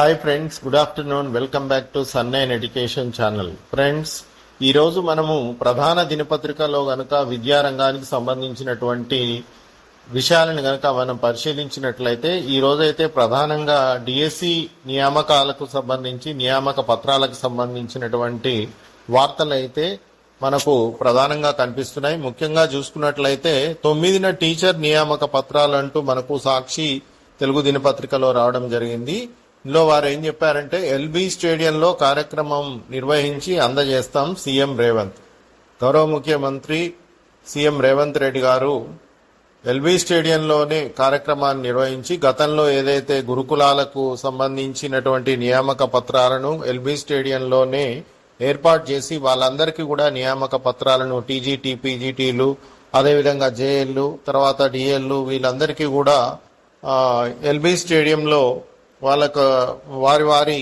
Hi friends good afternoon welcome back to సన్నైన్ education channel friends ఈరోజు మనము ప్రధాన దినపత్రికలో గనుక విద్యారంగానికి సంబంధించినటువంటి విషయాలను గనక మనం పరిశీలించినట్లయితే ఈ రోజైతే ప్రధానంగా డిఎస్సి నియామకాలకు సంబంధించి నియామక పత్రాలకు సంబంధించినటువంటి వార్తలు అయితే మనకు ప్రధానంగా కనిపిస్తున్నాయి. ముఖ్యంగా చూసుకున్నట్లయితే తొమ్మిదిన టీచర్ నియామక పత్రాలంటూ మనకు సాక్షి తెలుగు దినపత్రికలో రావడం జరిగింది. ఇందులో వారు ఏం చెప్పారంటే ఎల్బీ స్టేడియంలో కార్యక్రమం నిర్వహించి అందజేస్తాం సీఎం రేవంత్. గౌరవ ముఖ్యమంత్రి సీఎం రేవంత్ రెడ్డి గారు ఎల్బీ స్టేడియంలోనే కార్యక్రమాన్ని నిర్వహించి గతంలో ఏదైతే గురుకులాలకు సంబంధించినటువంటి నియామక పత్రాలను ఎల్బీ స్టేడియంలోనే ఏర్పాటు చేసి వాళ్ళందరికీ కూడా నియామక పత్రాలను టీజీటీ పీజీటీలు అదేవిధంగా జేఎల్లు తర్వాత డిఎల్లు వీళ్ళందరికీ కూడా ఎల్బీ స్టేడియంలో వాళ్ళకు వారి వారి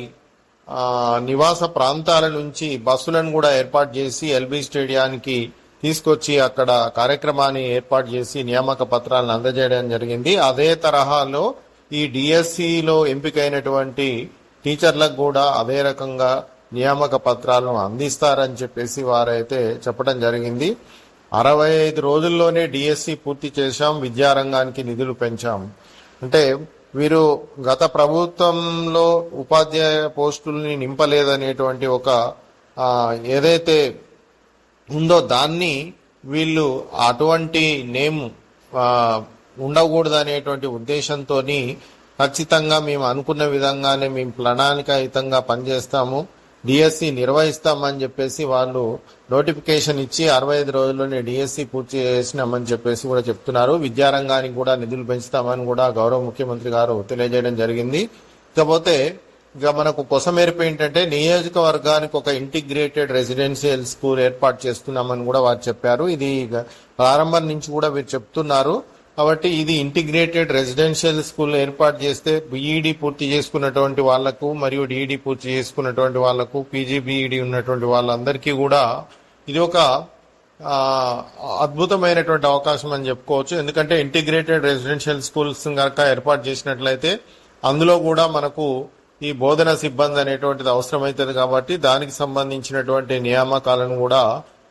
నివాస ప్రాంతాల నుంచి బస్సులను కూడా ఏర్పాటు చేసి ఎల్బీ స్టేడియానికి తీసుకొచ్చి అక్కడ కార్యక్రమాన్ని ఏర్పాటు చేసి నియామక పత్రాలను అందజేయడం జరిగింది. అదే తరహాలో ఈ డిఎస్సిలో ఎంపికైనటువంటి టీచర్లకు కూడా అదే రకంగా నియామక పత్రాలను అందిస్తారని చెప్పేసి వారైతే చెప్పడం జరిగింది. అరవై ఐదు రోజుల్లోనే డిఎస్సి పూర్తి చేశాం విద్యారంగానికి నిధులు పెంచాం. అంటే వీరు గత ప్రభుత్వంలో ఉపాధ్యాయ పోస్టుల్ని నింపలేదనేటువంటి ఒక ఏదైతే ఉందో దాన్ని వీళ్ళు అటువంటి నేమ్ ఉండకూడదనేటువంటి ఉండకూడదు అనేటువంటి ఉద్దేశంతో ఖచ్చితంగా మేము అనుకున్న విధంగానే మేము ప్రణాళికాయుతంగా పనిచేస్తాము. డిఎస్సి నిర్వహిస్తామని చెప్పేసి వాళ్ళు నోటిఫికేషన్ ఇచ్చి అరవై ఐదు రోజుల్లోనే డిఎస్సి పూర్తి చేసినామని చెప్పేసి కూడా చెప్తున్నారు. విద్యారంగానికి కూడా నిధులు పెంచుతామని కూడా గౌరవ ముఖ్యమంత్రి గారు తెలియజేయడం జరిగింది. ఇకపోతే ఇక మనకు కొసమేరపు ఏంటంటే నియోజకవర్గానికి ఒక ఇంటిగ్రేటెడ్ రెసిడెన్షియల్ స్కూల్ ఏర్పాటు చేస్తున్నామని కూడా వారు చెప్పారు. ఇది ప్రారంభం నుంచి కూడా వీరు చెప్తున్నారు. కాబట్టి ఇది ఇంటిగ్రేటెడ్ రెసిడెన్షియల్ స్కూల్ ఏర్పాటు చేస్తే బీఈడి పూర్తి చేసుకున్నటువంటి వాళ్ళకు మరియు డిఈడి పూర్తి చేసుకున్నటువంటి వాళ్ళకు పీజీబీఈడి ఉన్నటువంటి వాళ్ళందరికీ కూడా ఇది ఒక అద్భుతమైనటువంటి అవకాశం అని చెప్పుకోవచ్చు. ఎందుకంటే ఇంటిగ్రేటెడ్ రెసిడెన్షియల్ స్కూల్స్ కనుక ఏర్పాటు చేసినట్లయితే అందులో కూడా మనకు ఈ బోధన సిబ్బంది అనేటువంటిది అవసరమవుతుంది కాబట్టి దానికి సంబంధించినటువంటి నియామకాలను కూడా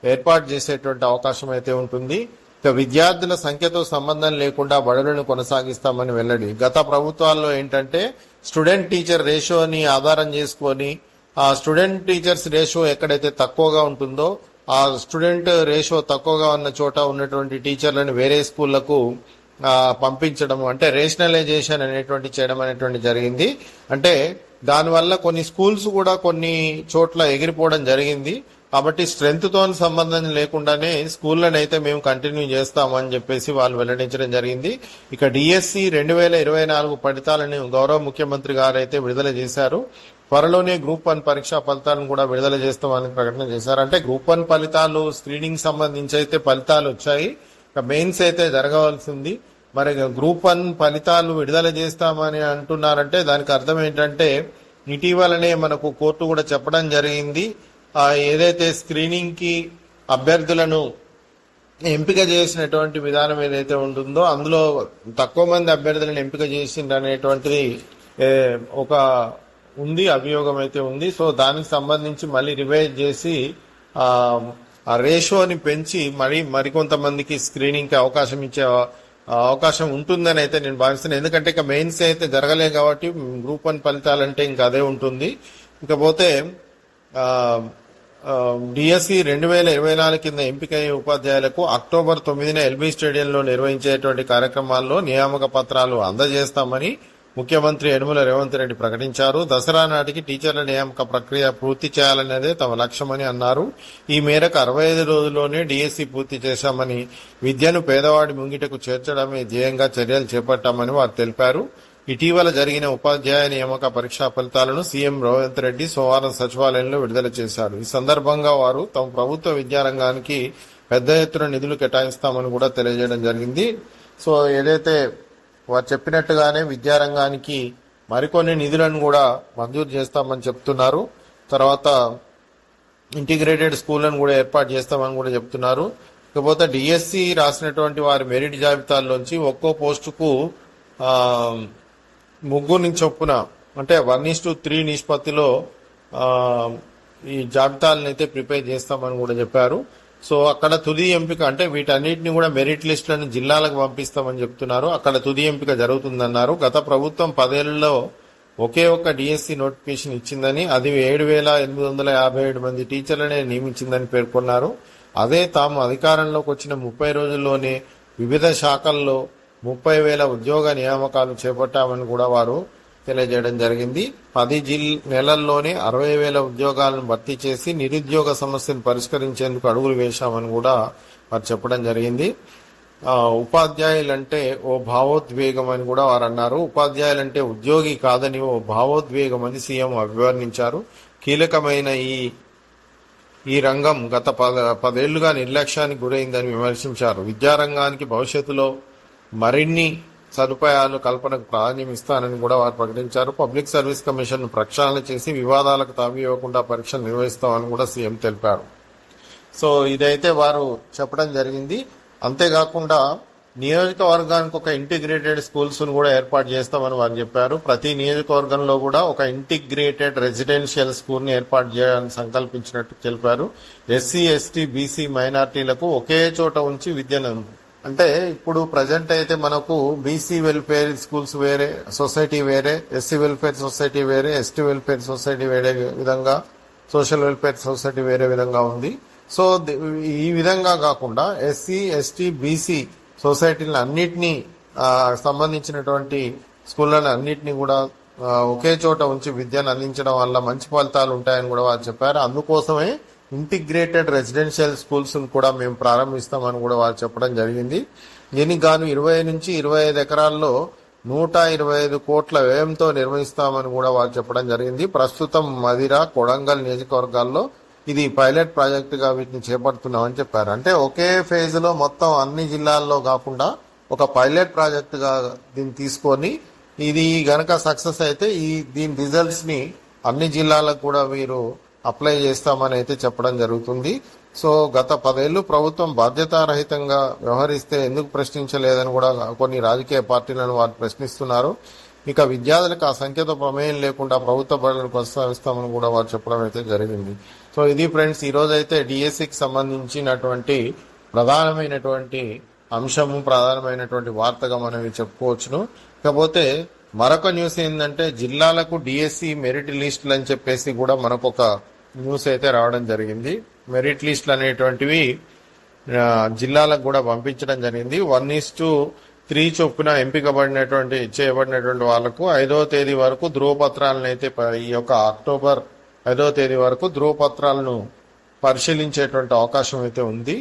ఏర్పాటు చేసేటువంటి అవకాశం అయితే ఉంటుంది. విద్యార్థుల సంఖ్యతో సంబంధం లేకుండా బడులను కొనసాగిస్తామని వెల్లడి. గత ప్రభుత్వాల్లో ఏంటంటే స్టూడెంట్ టీచర్ రేషియోని ఆధారం చేసుకొని ఆ స్టూడెంట్ టీచర్స్ రేషియో ఎక్కడైతే తక్కువగా ఉంటుందో ఆ స్టూడెంట్ రేషియో తక్కువగా ఉన్న చోట ఉన్నటువంటి టీచర్లను వేరే స్కూళ్ళకు పంపించడం అంటే రేషనలైజేషన్ అనేటువంటి చేయడం అనేటువంటి జరిగింది. అంటే దానివల్ల కొన్ని స్కూల్స్ కూడా కొన్ని చోట్ల ఎగిరిపోవడం జరిగింది. కాబట్టి స్ట్రెంగ్త్తో సంబంధం లేకుండానే స్కూళ్ళని అయితే మేము కంటిన్యూ చేస్తామని చెప్పేసి వాళ్ళు వెల్లడించడం జరిగింది. ఇక డిఎస్సి రెండు వేల ఇరవై నాలుగు ఫలితాలను గౌరవ ముఖ్యమంత్రి గారు అయితే విడుదల చేశారు. త్వరలోనే గ్రూప్ వన్ పరీక్షా ఫలితాలను కూడా విడుదల చేస్తామని ప్రకటన చేశారు. అంటే గ్రూప్ వన్ ఫలితాలు స్క్రీనింగ్ సంబంధించి అయితే ఫలితాలు వచ్చాయి. ఇక మెయిన్స్ అయితే జరగవలసింది. మరి గ్రూప్ వన్ ఫలితాలు విడుదల చేస్తామని అంటున్నారంటే దానికి అర్థం ఏంటంటే ఇటీవలనే మనకు కోర్టు కూడా చెప్పడం జరిగింది. ఆ ఏదైతే స్క్రీనింగ్కి అభ్యర్థులను ఎంపిక చేసినటువంటి విధానం ఏదైతే ఉంటుందో అందులో తక్కువ మంది అభ్యర్థులను ఎంపిక చేసింది అనేటువంటిది ఒక ఉంది అభియోగం అయితే ఉంది. సో దానికి సంబంధించి మళ్ళీ రివైజ్ చేసి ఆ, రేషోని రేషియోని పెంచి మరి మరికొంతమందికి స్క్రీనింగ్కి అవకాశం ఇచ్చే అవకాశం ఉంటుందని అయితే నేను భావిస్తున్నాను ఎందుకంటే ఇక మెయిన్స్ అయితే జరగలేదు కాబట్టి గ్రూప్ వన్ ఫలితాలంటే ఇంకా అదే ఉంటుంది. ఇకపోతే డిఎస్సి రెండు వేల ఇరవై నాలుగు కింద ఎంపికయ్యే ఉపాధ్యాయులకు అక్టోబర్ తొమ్మిదిన ఎల్బీ స్టేడియంలో నిర్వహించేటువంటి కార్యక్రమాల్లో నియామక పత్రాలు అందజేస్తామని ముఖ్యమంత్రి యనుమల రేవంత్ రెడ్డి ప్రకటించారు. దసరా నాటికి టీచర్ల నియామక ప్రక్రియ పూర్తి చేయాలనేదే తమ లక్ష్యమని అన్నారు. ఈ మేరకు అరవై ఐదు రోజుల్లోనే డిఎస్సి పూర్తి చేశామని విద్యను పేదవాడి ముంగిటకు చేర్చడమే ధ్యేయంగా చర్యలు చేపట్టామని వారు తెలిపారు. ఇటీవల జరిగిన ఉపాధ్యాయ నియామక పరీక్షా ఫలితాలను సీఎం రేవంత్ రెడ్డి సోమవారం సచివాలయంలో విడుదల చేశారు. ఈ సందర్భంగా వారు తమ ప్రభుత్వ విద్యారంగానికి పెద్ద ఎత్తున నిధులు కేటాయిస్తామని కూడా తెలియజేయడం జరిగింది. సో ఏదైతే వారు చెప్పినట్టుగానే విద్యారంగానికి మరికొన్ని నిధులను కూడా మంజూరు చేస్తామని చెప్తున్నారు. తర్వాత ఇంటిగ్రేటెడ్ స్కూళ్ళను కూడా ఏర్పాటు చేస్తామని కూడా చెప్తున్నారు. ఇకపోతే డిఎస్సి రాసినటువంటి వారి మెరిట్ జాబితాల్లోంచి ఒక్కో పోస్టుకు ముగ్గురు నుంచి చొప్పున అంటే వన్ ఇస్ టు త్రీ నిష్పత్తిలో ఈ జాబితాలను అయితే ప్రిపేర్ చేస్తామని కూడా చెప్పారు. సో అక్కడ తుది ఎంపిక అంటే వీటన్నిటిని కూడా మెరిట్ లిస్టులను జిల్లాలకు పంపిస్తామని చెప్తున్నారు. అక్కడ తుది ఎంపిక జరుగుతుందన్నారు. గత ప్రభుత్వం పదేళ్ళలో ఒకే ఒక్క డిఎస్సి నోటిఫికేషన్ ఇచ్చిందని అది ఏడు వేల ఎనిమిది వందల యాభై ఏడు మంది టీచర్లనే నియమించిందని పేర్కొన్నారు. అదే తాము అధికారంలోకి వచ్చిన ముప్పై రోజుల్లోనే వివిధ శాఖల్లో ముప్పై వేల ఉద్యోగ నియామకాలు చేపట్టామని కూడా వారు తెలియజేయడం జరిగింది. పది జిల్ నెలల్లోనే అరవై వేల ఉద్యోగాలను భర్తీ చేసి నిరుద్యోగ సమస్యను పరిష్కరించేందుకు అడుగులు వేశామని కూడా వారు చెప్పడం జరిగింది. ఉపాధ్యాయులంటే ఓ భావోద్వేగం అని కూడా వారు అన్నారు. ఉపాధ్యాయులంటే ఉద్యోగి కాదని ఓ భావోద్వేగం అని సీఎం అభివర్ణించారు. కీలకమైన ఈ ఈ రంగం గత పద పదేళ్ళుగా నిర్లక్ష్యానికి గురైందని విమర్శించారు. విద్యారంగానికి భవిష్యత్తులో మరిన్ని సదుపాయాలు కల్పనకు ప్రాధాన్యం ఇస్తానని కూడా వారు ప్రకటించారు. పబ్లిక్ సర్వీస్ కమిషన్ ప్రక్షాళన చేసి వివాదాలకు తావి ఇవ్వకుండా పరీక్షలు నిర్వహిస్తామని కూడా సీఎం తెలిపారు. సో ఇదైతే వారు చెప్పడం జరిగింది. అంతేకాకుండా నియోజకవర్గానికి ఒక ఇంటిగ్రేటెడ్ స్కూల్స్ కూడా ఏర్పాటు చేస్తామని వారు చెప్పారు. ప్రతి నియోజకవర్గంలో కూడా ఒక ఇంటిగ్రేటెడ్ రెసిడెన్షియల్ స్కూల్ని ఏర్పాటు చేయాలని సంకల్పించినట్టు తెలిపారు. ఎస్సీ ఎస్టీ బీసీ మైనార్టీలకు ఒకే చోట ఉంచి విద్యను అంటే ఇప్పుడు ప్రజెంట్ అయితే మనకు బీసీ వెల్ఫేర్ స్కూల్స్ వేరే సొసైటీ వేరే ఎస్సీ వెల్ఫేర్ సొసైటీ వేరే ఎస్టీ వెల్ఫేర్ సొసైటీ వేరే విధంగా సోషల్ వెల్ఫేర్ సొసైటీ వేరే విధంగా ఉంది. సో ఈ విధంగా కాకుండా ఎస్సీ ఎస్టీ బీసీ సొసైటీలను అన్నిటినీ సంబంధించినటువంటి స్కూళ్ళని అన్నిటినీ కూడా ఒకే చోట ఉంచి విద్యను అందించడం వల్ల మంచి ఫలితాలు ఉంటాయని కూడా వారు చెప్పారు. అందుకోసమే ఇంటిగ్రేటెడ్ రెసిడెన్షియల్ స్కూల్స్ కూడా మేము ప్రారంభిస్తామని కూడా వారు చెప్పడం జరిగింది. దీనికి గాను ఇరవై నుంచి ఇరవై ఐదు ఎకరాల్లో నూట ఇరవై ఐదు కోట్ల వ్యయంతో నిర్వహిస్తామని కూడా వారు చెప్పడం జరిగింది. ప్రస్తుతం మదిర కొడంగల్ నియోజకవర్గాల్లో ఇది పైలట్ ప్రాజెక్టుగా వీటిని చేపడుతున్నామని చెప్పారు. అంటే ఒకే ఫేజ్లో మొత్తం అన్ని జిల్లాల్లో కాకుండా ఒక పైలట్ ప్రాజెక్టుగా దీన్ని తీసుకొని ఇది గనక సక్సెస్ అయితే ఈ దీని రిజల్ట్స్ని అన్ని జిల్లాలకు కూడా వీరు అప్లై చేస్తామని అయితే చెప్పడం జరుగుతుంది. సో గత పదేళ్ళు ప్రభుత్వం బాధ్యతారహితంగా వ్యవహరిస్తే ఎందుకు ప్రశ్నించలేదని కూడా కొన్ని రాజకీయ పార్టీలను వారు ప్రశ్నిస్తున్నారు. ఇక విద్యార్థులకు ఆ సంఖ్యతో ప్రమేయం లేకుండా ప్రభుత్వ బడులను కొనసాగిస్తామని కూడా వారు చెప్పడం అయితే జరిగింది. సో ఇది ఫ్రెండ్స్ ఈ రోజు అయితే డిఎస్సికి సంబంధించినటువంటి ప్రధానమైనటువంటి అంశము ప్రధానమైనటువంటి వార్తగా మనం చెప్పుకోవచ్చును. ఇకపోతే మరొక న్యూస్ ఏంటంటే జిల్లాలకు డిఎస్సి మెరిట్ లిస్టులు అని చెప్పేసి కూడా మనకు ఒక న్యూస్ అయితే రావడం జరిగింది. మెరిట్ లిస్టులు అనేటువంటివి జిల్లాలకు కూడా పంపించడం జరిగింది. వన్ ఇస్ టు త్రీ చొప్పున ఎంపికబడినటువంటి చేయబడినటువంటి వాళ్ళకు ఐదవ తేదీ వరకు ధృవపత్రాలను అయితే ఈ యొక్క అక్టోబర్ ఐదవ తేదీ వరకు ధృవపత్రాలను పరిశీలించేటువంటి అవకాశం అయితే ఉంది.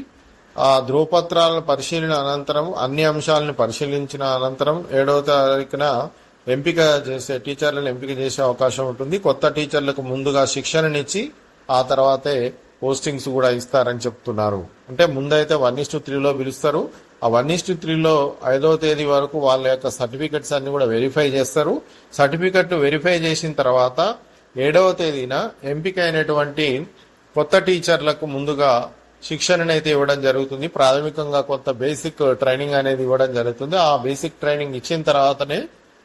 ఆ ధృవపత్రాలను పరిశీలన అనంతరం అన్ని అంశాలను పరిశీలించిన అనంతరం ఏడవ తారీఖున ఎంపిక చేసే టీచర్లను ఎంపిక చేసే అవకాశం ఉంటుంది. కొత్త టీచర్లకు ముందుగా శిక్షణనిచ్చి ఆ తర్వాతే పోస్టింగ్స్ కూడా ఇస్తారని చెప్తున్నారు. అంటే ముందైతే వన్ ఇస్టు త్రీలో పిలుస్తారు. ఆ వన్ ఇస్టు త్రీలో ఐదవ తేదీ వరకు వాళ్ళ యొక్క సర్టిఫికెట్స్ అన్ని కూడా వెరిఫై చేస్తారు. సర్టిఫికెట్ వెరిఫై చేసిన తర్వాత ఏడవ తేదీన ఎంపిక అయినటువంటి కొత్త టీచర్లకు ముందుగా శిక్షణను అయితే ఇవ్వడం జరుగుతుంది. ప్రాథమికంగా కొంత బేసిక్ ట్రైనింగ్ అనేది ఇవ్వడం జరుగుతుంది. ఆ బేసిక్ ట్రైనింగ్ ఇచ్చిన తర్వాతనే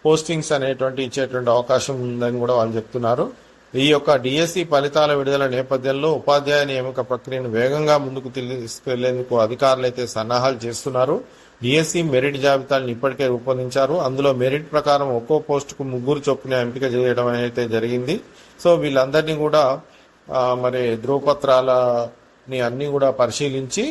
పోస్టింగ్స్ అనేటువంటి ఇచ్చేటువంటి అవకాశం ఉందని కూడా వాళ్ళు చెప్తున్నారు. ఈ యొక్క డిఎస్సి ఫలితాల విడుదల నేపథ్యంలో ఉపాధ్యాయ నియామక ప్రక్రియను వేగంగా ముందుకు తీసుకెళ్ళేందుకు అధికారులు అయితే సన్నాహాలు చేస్తున్నారు. డిఎస్సి మెరిట్ జాబితాలను ఇప్పటికే రూపొందించారు. అందులో మెరిట్ ప్రకారం ఒక్కో పోస్టుకు ముగ్గురు చొప్పున ఎంపిక చేయడం అయితే జరిగింది. సో వీళ్ళందరినీ కూడా మరి ధృవపత్రాలని అన్ని కూడా పరిశీలించి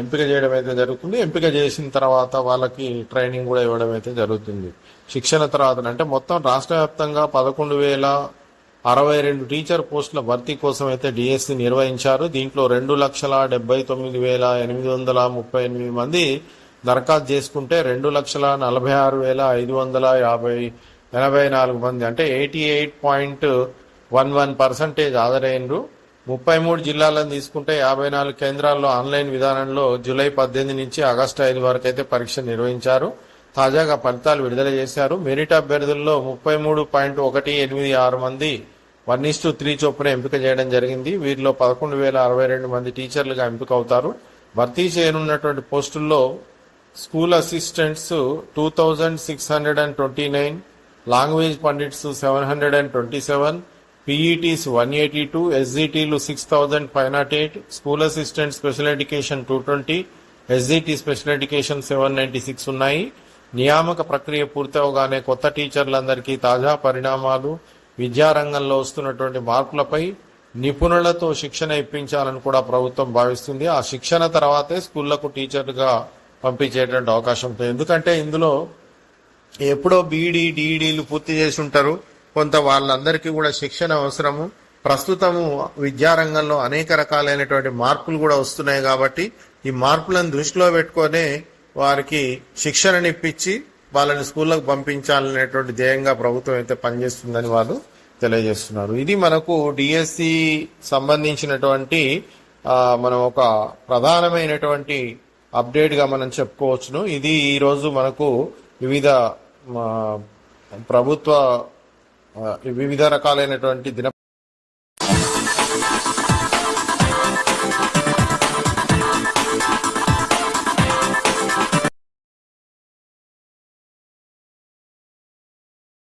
ఎంపిక చేయడం అయితే జరుగుతుంది. ఎంపిక చేసిన తర్వాత వాళ్ళకి ట్రైనింగ్ కూడా ఇవ్వడం అయితే జరుగుతుంది. శిక్షణ తర్వాత అంటే మొత్తం రాష్ట్ర వ్యాప్తంగా పదకొండు వేల అరవై రెండు టీచర్ పోస్టుల భర్తీ కోసం అయితే డిఎస్సి నిర్వహించారు. దీంట్లో రెండు లక్షల డెబ్బై తొమ్మిది వేల ఎనిమిది వందల ముప్పై ఎనిమిది మంది దరఖాస్తు చేసుకుంటే రెండు లక్షల నలభై ఆరు వేల ఐదు వందల యాభై ఎనభై నాలుగు మంది. అంటే eighty eight point one one percentage హాజరైనరు ముప్పై మూడు జిల్లాలను తీసుకుంటే యాభై నాలుగు కేంద్రాల్లో ఆన్లైన్ విధానంలో జూలై పద్దెనిమిది నుంచి ఆగస్టు ఐదు వరకు అయితే పరీక్ష నిర్వహించారు. తాజాగా ఫలితాలు విడుదల చేశారు. మెరిట్ అభ్యర్థుల్లో ముప్పై మూడు పాయింట్ ఒకటి ఎనిమిది ఆరు మంది వన్ ఇస్ టు త్రీ చొప్పున ఎంపిక చేయడం జరిగింది. వీరిలో పదకొండు వేల అరవై రెండు మంది టీచర్లుగా ఎంపిక అవుతారు భర్తీ చేయనున్నటువంటి పోస్టుల్లో school assistants two thousand six hundred and twenty nine language pandits seven hundred and twenty seven PETs one eighty two ఎస్జిటీలు six thousand five naught eight school assistant special education two twenty SGT special education seven ninety six ఉన్నాయి. నియామక ప్రక్రియ పూర్తవగానే కొత్త టీచర్లందరికీ తాజా పరిణామాలు విద్యారంగంలో వస్తున్నటువంటి మార్పులపై నిపుణులతో శిక్షణ ఇప్పించాలని కూడా ప్రభుత్వం భావిస్తుంది. ఆ శిక్షణ తర్వాతే స్కూళ్ళకు టీచర్లుగా పంపించేటువంటి అవకాశం ఉంటుంది. ఎందుకంటే ఇందులో ఎప్పుడో బీఈడి డిఈడీలు పూర్తి చేసి ఉంటారు. కొంత వాళ్ళందరికీ కూడా శిక్షణ అవసరము. ప్రస్తుతము విద్యారంగంలో అనేక రకాలైనటువంటి మార్పులు కూడా వస్తున్నాయి కాబట్టి ఈ మార్పులను దృష్టిలో పెట్టుకొని వారికి శిక్షణనిప్పించి వాళ్ళని స్కూళ్ళకు పంపించాలనేటువంటి ధ్యేయంగా ప్రభుత్వం అయితే పనిచేస్తుందని వాళ్ళు తెలియజేస్తున్నారు. ఇది మనకు డిఎస్సి సంబంధించినటువంటి మనం ఒక ప్రధానమైనటువంటి అప్డేట్గా మనం చెప్పుకోవచ్చును. ఇది ఈరోజు మనకు వివిధ ప్రభుత్వ వివిధ రకాలైనటువంటి దిన